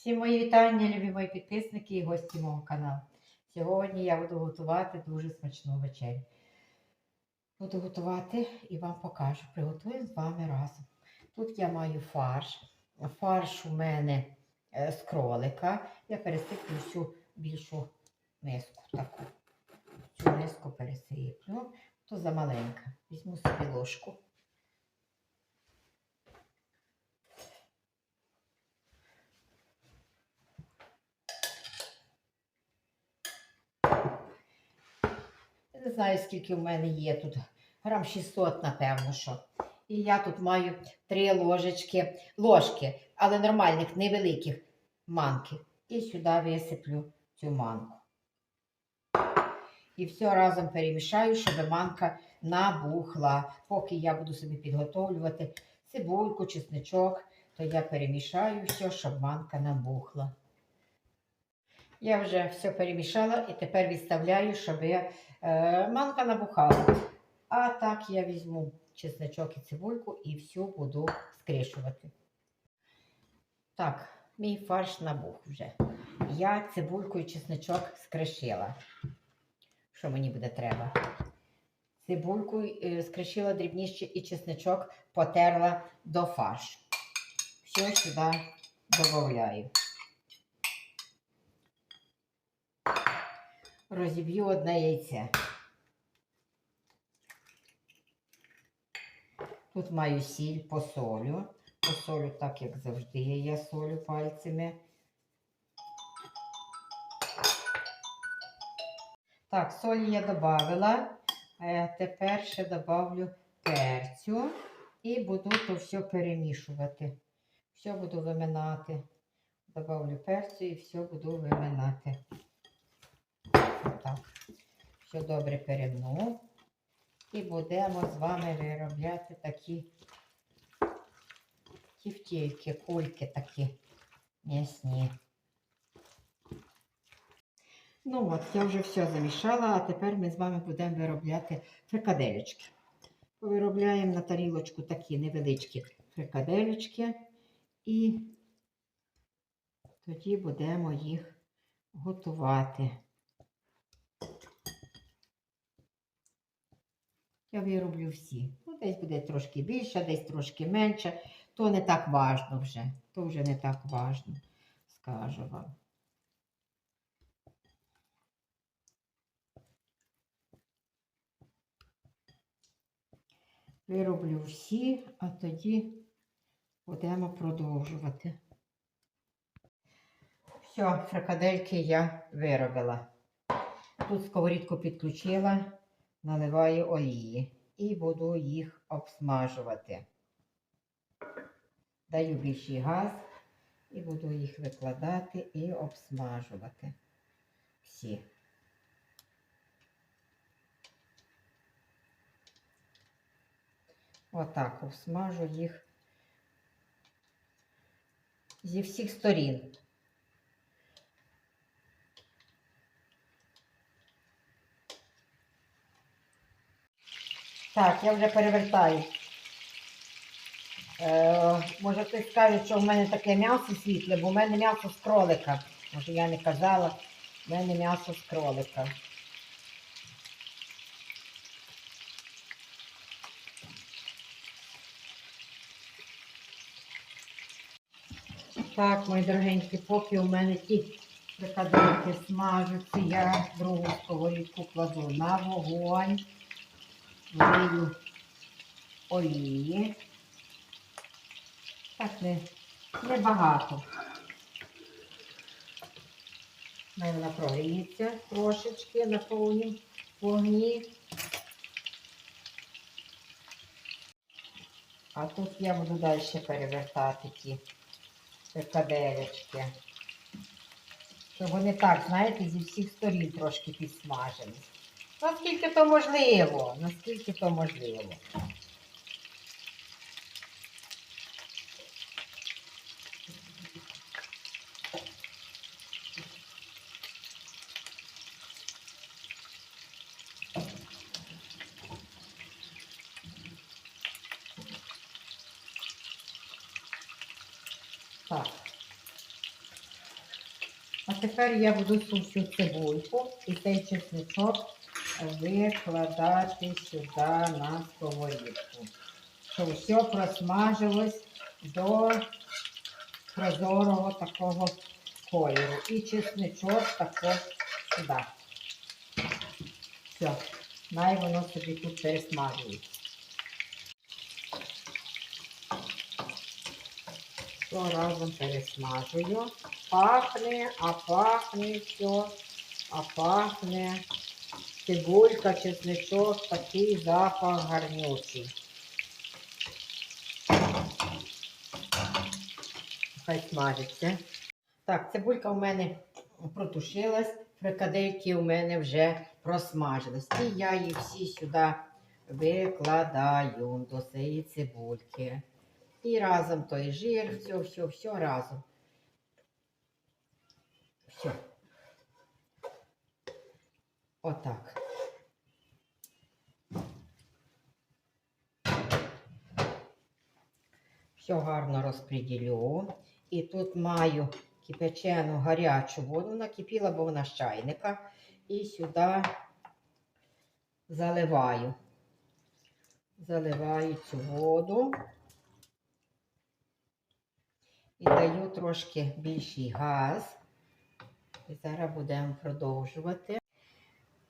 Всі мої вітання, любі мої підписники і гості мого каналу. Сьогодні я буду готувати дуже смачну вечерю. Буду готувати і вам покажу. Приготуємо з вами разом. Тут я маю фарш. Фарш у мене е, з кролика. Я пересиплю всю більшу миску таку. Цю миску пересиплю. То замаленька. Візьму собі ложку. Не знаю, скільки в мене є тут. Грам 600, напевно, що. І я тут маю три ложечки, ложки, але нормальних, невеликих манки. І сюди висиплю цю манку. І все разом перемішаю, щоб манка набухла. Поки я буду собі підготовлювати цибульку, чесничок, то я перемішаю все, щоб манка набухла. Я вже все перемішала і тепер відставляю, щоб е, манка набухала. А так я візьму чесночок і цибульку і всю буду скришувати. Так, мій фарш набух вже. Я цибульку і чесночок скришила. Що мені буде треба? Цибульку е, скришила дрібніше і чесночок потерла до фаршу. Все сюди додаю. Розіб'ю одне яйце. Тут маю сіль посолю. Посолю так, як завжди. Я солю пальцями. Так, солі я додавила. Е, Тепер ще добавлю перцю і буду то все перемішувати. Все буду виминати. Добавлю перцю і все буду виминати. Так, все добре перемну. І будемо з вами виробляти такі тівтільки, кульки такі м'ясні. Ну от, я вже все замішала, а тепер ми з вами будемо виробляти фрикаделечки. Виробляємо на тарілочку такі невеличкі фрикаделечки і тоді будемо їх готувати. Я вироблю всі. Ну, десь буде трошки більше, десь трошки менше. То не так важно вже. То вже не так важно, скажу вам. Вироблю всі, а тоді будемо продовжувати. Все, фрикадельки я виробила. Тут сковорідку підключила наливаю олії і буду їх обсмажувати. Даю більший газ і буду їх викладати і обсмажувати. Всі. Отак обсмажу їх зі всіх сторін. Так, я вже перевертаю. Е, може хтось скаже, що в мене таке м'ясо світле, бо в мене м'ясо з кролика. Може я не казала, в мене м'ясо з кролика. Так, мої дорогенькі, поки у мене ті прикадинки смажуться, я другу сковорідку кладу на вогонь влию олії. Так не, не багато. Вона прогріється трошечки на повній вогні. А тут я буду далі перевертати ті перкаделечки. Щоб вони так, знаєте, зі всіх сторін трошки підсмажились. Наскільки то можливо? Наскільки то можливо? Так. А тепер я буду всю цибульку і цей чесничок викладати сюди на сковорідку. Щоб все просмажилось до прозорого такого кольору. І чесничок також сюди. Все, най воно собі тут пересмажується. Все разом пересмажую. Пахне, а пахне все, а пахне. Цибулька, чесничок, такий запах гарнючий. Хай смажиться. Так, цибулька у мене протушилась, фрикадельки у мене вже просмажились. І я їх всі сюди викладаю до цієї цибульки. І разом той жир, все, все, все разом. Все. Отак. Все гарно розподілю. І тут маю кипячену гарячу воду. Накипіла, бо вона з чайника. І сюди заливаю. Заливаю цю воду. І даю трошки більший газ. І зараз будемо продовжувати.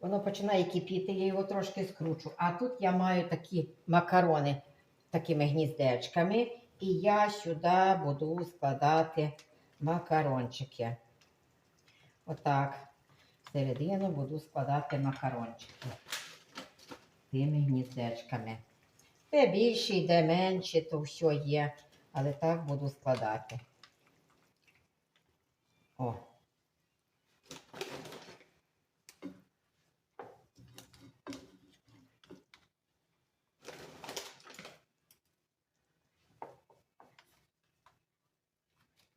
Воно починає кипіти, я його трошки скручу. А тут я маю такі макарони такими гніздечками. І я сюди буду складати макарончики. Отак. Всередину буду складати макарончики. Тими гніздечками. Де більші, де менші, то все є. Але так буду складати. О.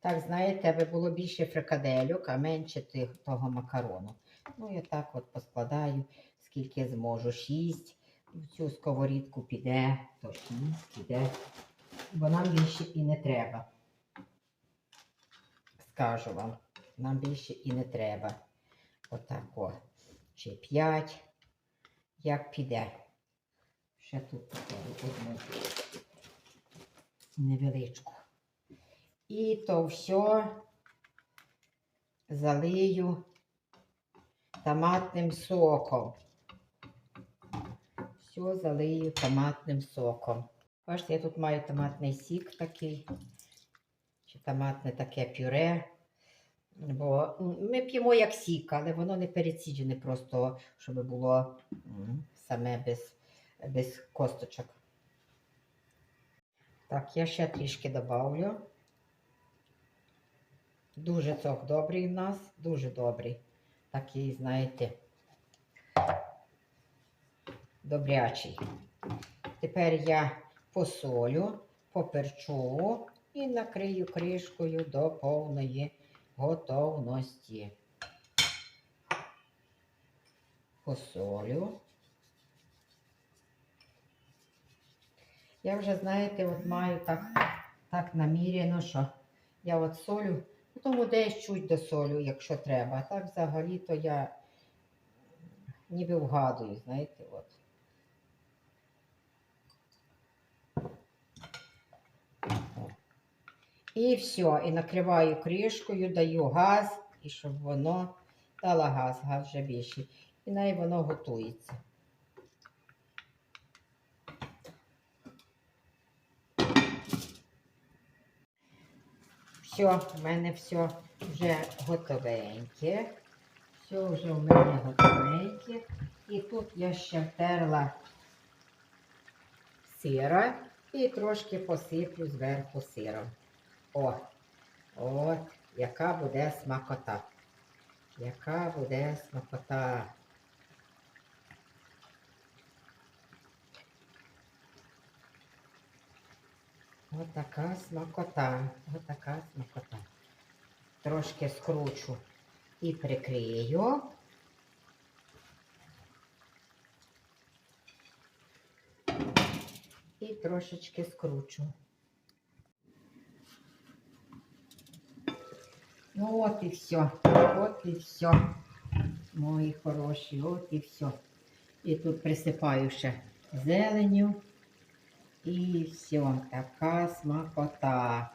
Так, знаєте, аби було більше фрикадельок, а менше того макарону. Ну, я так от поскладаю, скільки зможу. Шість. В цю сковорідку піде, то шість піде. Бо нам більше і не треба. Скажу вам, нам більше і не треба. Отак о. Чи п'ять. Як піде. Ще тут покажу одну невеличку. І то все залию томатним соком. Все залию томатним соком. Бачите, я тут маю томатний сік такий, чи томатне таке пюре. Бо ми п'ємо як сік, але воно не переціджене просто, щоб було саме без, без косточок. Так, я ще трішки добавлю. Дуже сок добрий в нас, дуже добрий. Такий, знаєте, добрячий. Тепер я посолю, поперчу і накрию кришкою до повної готовності. Посолю. Я вже, знаєте, от маю так, так наміряно, що я от солю, тому десь чуть досолю, якщо треба. А так взагалі то я ніби вгадую, знаєте, от. І все, і накриваю кришкою, даю газ, і щоб воно дало газ, газ вже більший. І най воно готується. Все, в мене все вже готовеньке. Все вже в мене готовеньке. І тут я ще втерла сира і трошки посиплю зверху сиром. О, от, яка буде смакота. Яка буде смакота. Отака смакота. Отака смакота. Трошки скручу і прикрию. І трошечки скручу. Ну от і все. От і все. Мої хороші, от і все. І тут присипаю ще зеленю. І все, така смакота.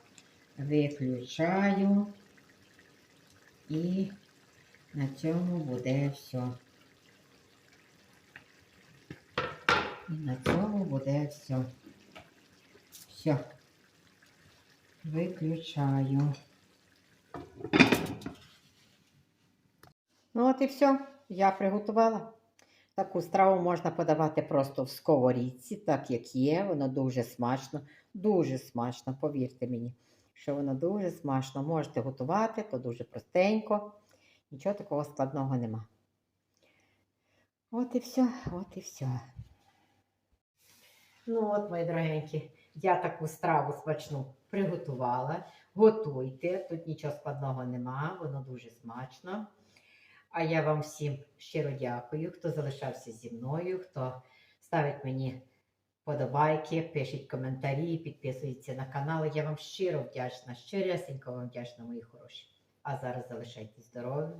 Виключаю. І на цьому буде все. І на цьому буде все. Все. Виключаю. Ну от і все. Я приготувала. Таку страву можна подавати просто в сковорідці, так як є. Воно дуже смачно, дуже смачно, повірте мені, що воно дуже смачно. Можете готувати, то дуже простенько. Нічого такого складного нема. От і все, от і все. Ну от, мої дорогенькі, я таку страву смачну приготувала. Готуйте, тут нічого складного нема, воно дуже смачно. А я вам всім щиро дякую, хто залишався зі мною, хто ставить мені подобайки, пишіть коментарі, підписується на канал. Я вам щиро вдячна, щиресенько вам вдячна, мої хороші. А зараз залишайтесь здорові,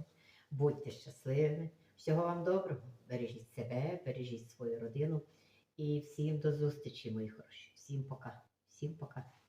будьте щасливими. Всього вам доброго. Бережіть себе, бережіть свою родину. І всім до зустрічі, мої хороші. Всім пока. Всім пока.